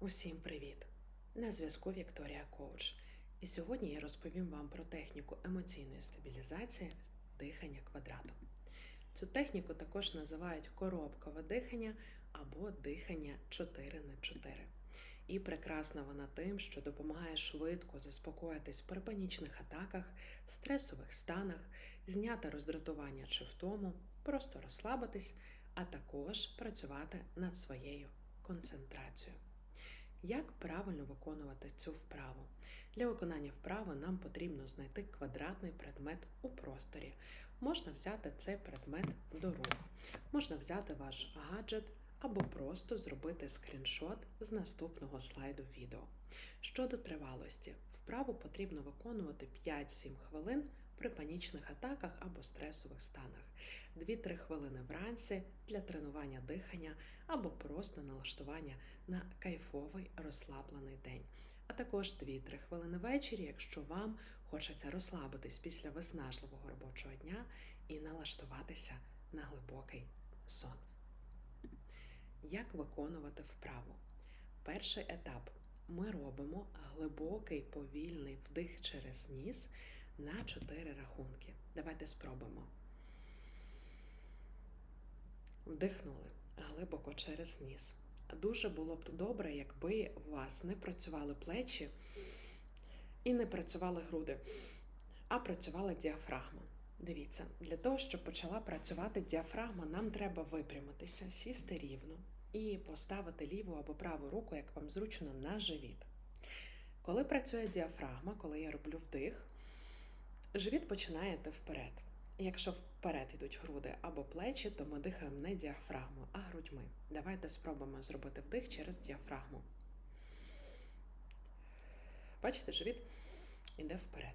Усім привіт! На зв'язку Вікторія Коуч. І сьогодні я розповім вам про техніку емоційної стабілізації дихання квадрату. Цю техніку також називають коробкове дихання або дихання 4 на 4. І прекрасна вона тим, що допомагає швидко заспокоїтись при панічних атаках, стресових станах, зняти роздратування чи втому, просто розслабитись, а також працювати над своєю концентрацією. Як правильно виконувати цю вправу? Для виконання вправи нам потрібно знайти квадратний предмет у просторі. Можна взяти цей предмет до рук, можна взяти ваш гаджет або просто зробити скріншот з наступного слайду відео. Щодо тривалості, вправу потрібно виконувати 5-7 хвилин при панічних атаках або стресових станах, 2-3 хвилини вранці для тренування дихання або просто налаштування на кайфовий розслаблений день. А також 2-3 хвилини ввечері, якщо вам хочеться розслабитись після виснажливого робочого дня і налаштуватися на глибокий сон. Як виконувати вправу? Перший етап. Ми робимо глибокий повільний вдих через ніс на 4 рахунки. Давайте спробуємо. Вдихнули глибоко через ніс. Дуже було б добре, якби у вас не працювали плечі і не працювали груди, а працювала діафрагма. Дивіться, для того, щоб почала працювати діафрагма, нам треба випрямитися, сісти рівно і поставити ліву або праву руку, як вам зручно, на живіт. Коли працює діафрагма, коли я роблю вдих, живіт починає йти вперед. Якщо вперед йдуть груди або плечі, то ми дихаємо не діафрагмою, а грудьми. Давайте спробуємо зробити вдих через діафрагму. Бачите, живіт іде вперед.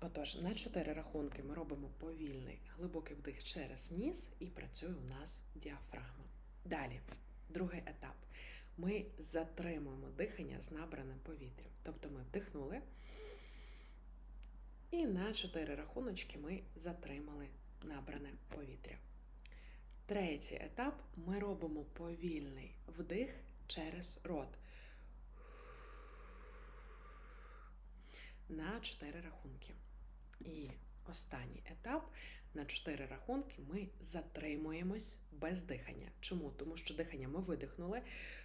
Отож, на 4 рахунки ми робимо повільний глибокий вдих через ніс і працює у нас діафрагма. Далі, другий етап. Ми затримуємо дихання з набраним повітрям. Тобто ми вдихнули. І на 4 рахуночки ми затримали набране повітря. Третій етап ми робимо повільний вдих через рот. На 4 рахунки. І останній етап на 4 рахунки ми затримуємось без дихання. Чому? Тому що дихання ми видихнули,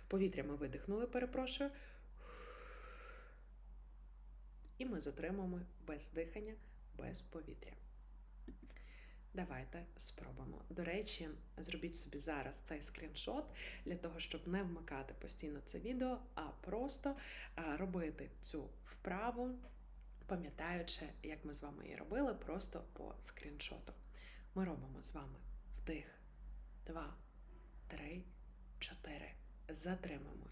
повітря ми видихнули, перепрошую. І ми затримуємо без дихання, без повітря. Давайте спробуємо. До речі, зробіть собі зараз цей скріншот для того, щоб не вмикати постійно це відео, а просто робити цю вправу, пам'ятаючи, як ми з вами її робили, просто по скріншоту. Ми робимо з вами вдих, два, три, чотири. Затримуємо.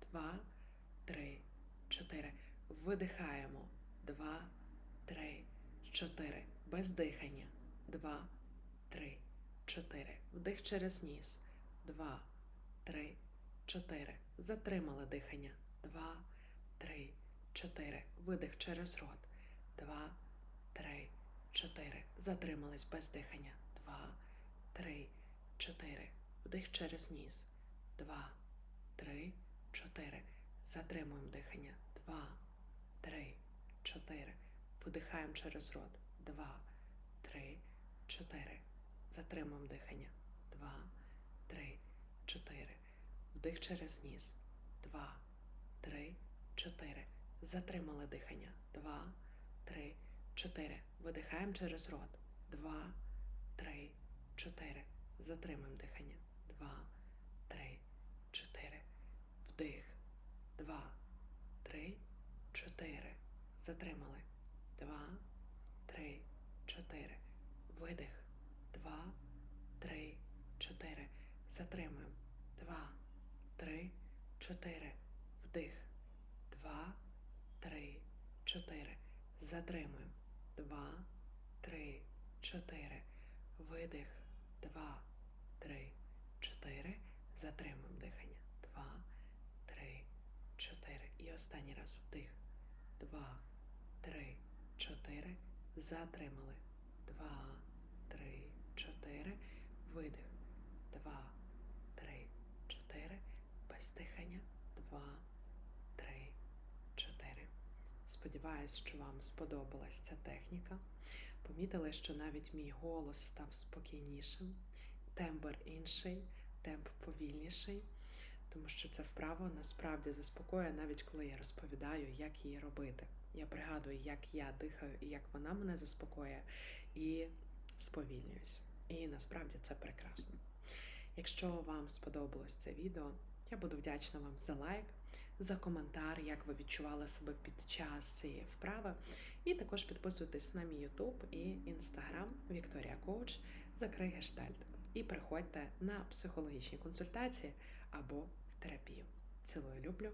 Два, три, чотири. Видихаємо. Два, три, чотири. Без дихання. Два, три, чотири. Вдих через ніс. Два, три, чотири. Затримали дихання. Два, три, чотири. Видих через рот. Два, три, чотири. Затримались без дихання. Два, три, чотири. Вдих через ніс. Два, три, чотири. Затримуємо дихання. Два, три, чотири. Видихаємо через рот. Два, три, чотири. Затримуємо дихання. Два, три, чотири. Вдих через ніс. Два, три, чотири. Затримали дихання. Два, три, чотири. Видихаємо через рот. Два, три, чотири. Затримуємо дихання. 4. Затримали. 2, 3, 4. Видих. 2, 3, 4. Затримуємо. 2, 3, 4. Вдих. 2, 3, 4. Затримуємо. 2, 3, 4. Видих. 2, 3, 4. Затримуємо дихання. 2, 3, 4. І останній раз вдих два, три, чотири. Затримали. Два, три, чотири. Видих. Два, три, чотири. Без дихання. Два, три, чотири. Сподіваюсь, що вам сподобалась ця техніка. Помітили, що навіть мій голос став спокійнішим, тембр інший, темп повільніший тому що ця вправа насправді заспокоює, навіть коли я розповідаю, як її робити. Я пригадую, як я дихаю і як вона мене заспокоює, і сповільнююсь. І насправді це прекрасно. Якщо вам сподобалось це відео, я буду вдячна вам за лайк, за коментар, як ви відчували себе під час цієї вправи. І також підписуйтесь на мій YouTube і Instagram Вікторія Коуч Закрий гештальт. І приходьте на психологічні консультації або терапію. Цілую люблю,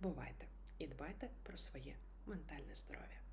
бувайте і дбайте про своє ментальне здоров'я.